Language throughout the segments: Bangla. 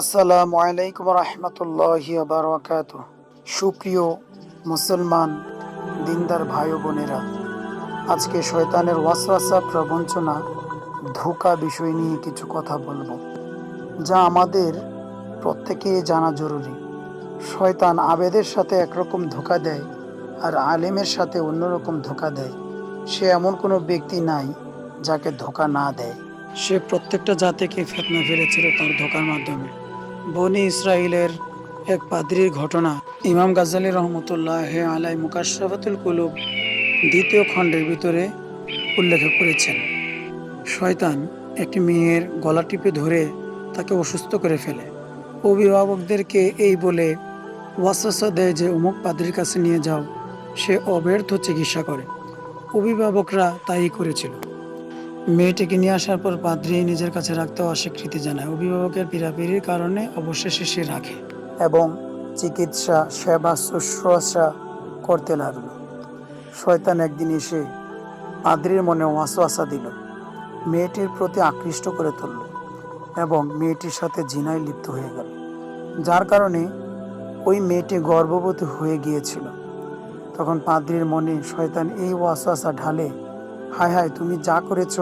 আসসালামু আলাইকুম রহমতুল্লাহ বারকাত সুপ্রিয় মুসলমান, দিনদার ভাই বোনেরা, আজকে শয়তানের ওয়াসওয়াসা, প্রবঞ্চনা, ধোকা বিষয় নিয়ে কিছু কথা বলব, যা আমাদের প্রত্যেকেই জানা জরুরি। শয়তান আবেদের সাথে একরকম ধোকা দেয় আর আলেমের সাথে অন্যরকম ধোকা দেয়। সে এমন কোনো ব্যক্তি নাই যাকে ধোকা না দেয়। সে প্রত্যেকটা জাতিকে ফেতনা ফেলেছিল তার ধোকার মাধ্যমে। বনি ইসরায়েলের এক পাদ্রির ঘটনা। ইমাম গাজ্জালি রহমতুল্লাহ আলাই মুকাশরাফাতুল কুলুব দ্বিতীয় খণ্ডের ভিতরে উল্লেখ করেছেন। শয়তান একটি মেয়ের গলা টিপে ধরে তাকে অসুস্থ করে ফেলে। অভিভাবকদেরকে এই বলে, ওয়াসওয়াসা দেয় যে, অমুক পাদ্রির কাছে নিয়ে যাও, সে অব্যর্থ চিকিৎসা করে। অভিভাবকরা তাই করেছিল। মেয়েটিকে নিয়ে আসার পর পাদ্রি নিজের কাছে রাখতে অস্বীকৃতি জানায়। অভিভাবকের পীড়াপিড়ির কারণে অবশেষে সে রাখে এবং চিকিৎসা, সেবা, শুশ্রূষা করতে লাগল। শয়তান একদিন এসে পাদ্রির মনে ওয়াসওয়াসা দিল, মেয়েটির প্রতি আকৃষ্ট করে তুলল এবং মেয়েটির সাথে জিনায় লিপ্ত হয়ে গেল। যার কারণে ওই মেয়েটি গর্ভবতী হয়ে গিয়েছিল। তখন পাদ্রির মনে শয়তান এই ওয়াসওয়াসা ঢালে হায় হায়, তুমি যা করেছ,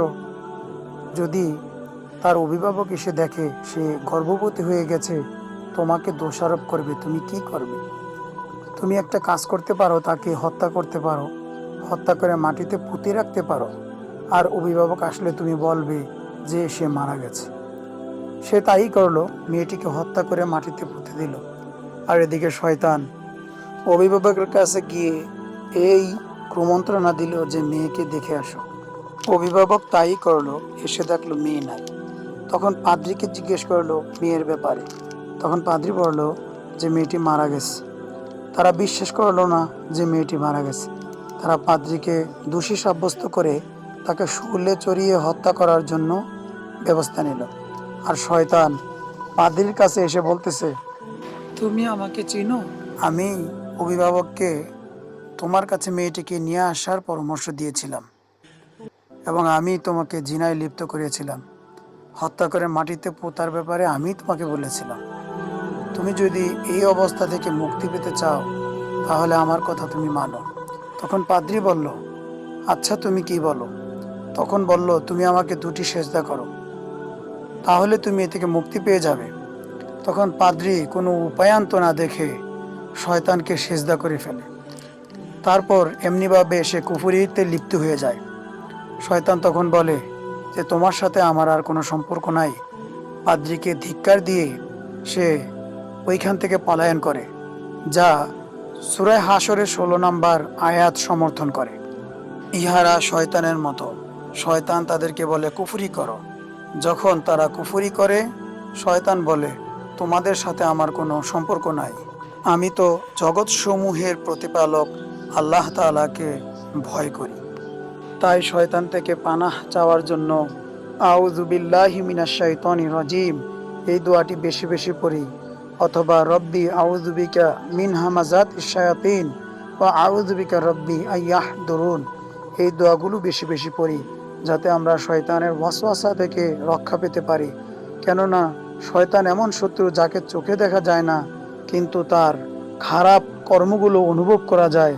যদি তার অভিভাবক এসে দেখে সে গর্ভবতী হয়ে গেছে, তোমাকে দোষারোপ করবে, তুমি কি করবে? তুমি একটা কাজ করতে পারো, তাকে হত্যা করতে পারো, হত্যা করে মাটিতে পুঁতে রাখতে পারো, আর অভিভাবক আসলে তুমি বলবে যে সে মারা গেছে। সে তাই করল, মেয়েটিকে হত্যা করে মাটিতে পুঁতে দিল। আর এদিকে শয়তান অভিভাবকের কাছে গিয়ে এই কুমন্ত্রণা দিল যে মেয়েকে দেখে আসো। অভিভাবক তাই করল এসে দেখল মেয়ে নাই। তখন পাদ্রিকে জিজ্ঞেস করল মেয়ের ব্যাপারে। তখন পাদ্রি বলল যে মেয়েটি মারা গেছে। তারা বিশ্বাস করল না যে মেয়েটি মারা গেছে। তারা পাদ্রিকে দোষী সাব্যস্ত করে তাকে শুলে চড়িয়ে হত্যা করার জন্য ব্যবস্থা নিল। আর শয়তান পাদ্রির কাছে এসে বলতেছে তুমি আমাকে চিনো? আমি অভিভাবককে তোমার কাছে মেয়েটিকে নিয়ে আসার পরামর্শ দিয়েছিলাম এবং আমি তোমাকে জিনায় লিপ্ত করেছিলাম। হত্যা করে মাটিতে পোতার ব্যাপারে আমি তোমাকে বলেছিলাম। তুমি যদি এই অবস্থা থেকে মুক্তি পেতে চাও, তাহলে আমার কথা তুমি মানো। তখন পাদ্রি বলল আচ্ছা তুমি কি বলো? তখন বলল, তুমি আমাকে দুটি সেজদা করো, তাহলে তুমি এ থেকে মুক্তি পেয়ে যাবে। তখন পাদ্রি কোনো উপায়ান্ত না দেখে শয়তানকে সেজদা করে ফেলে। তারপর এমনিভাবে সে কুফুরিতে লিপ্ত হয়ে যায়। শয়তান তখন বলে যে, তোমার সাথে আমার আর কোনো সম্পর্ক নাই। পাদ্রিকে ধিক্কার দিয়ে সে ওইখান থেকে পলায়ন করে, যা সুরায় হাসরের ষোলো নাম্বার আয়াত সমর্থন করে। ইহারা শয়তানের মতো। শয়তান তাদেরকে বলে, কুফুরি করো। যখন তারা কুফুরি করে, শয়তান বলে, তোমাদের সাথে আমার কোনো সম্পর্ক নাই। আমি তো জগৎসমূহের প্রতিপালক আল্লাহ তাআলাকে ভয় করি। তাই শয়তান থেকে পানাহ চাওয়ার জন্য আউজুবিল্লাহি শাইতানির রাজিম এই দোয়াটি বেশি বেশি পড়ি। অথবা রব্বি আউজুবিকা মিন হামাজাত ইশায়াতিন বা আউজুবিকা রব্বি আয়াহ দরুন এই দোয়াগুলো বেশি বেশি পড়ি যাতে আমরা শয়তানের ওয়াসওয়াসা থেকে রক্ষা পেতে পারি। কেননা শয়তান এমন শত্রু যাকে চোখে দেখা যায় না, কিন্তু তার খারাপ কর্মগুলো অনুভব করা যায়।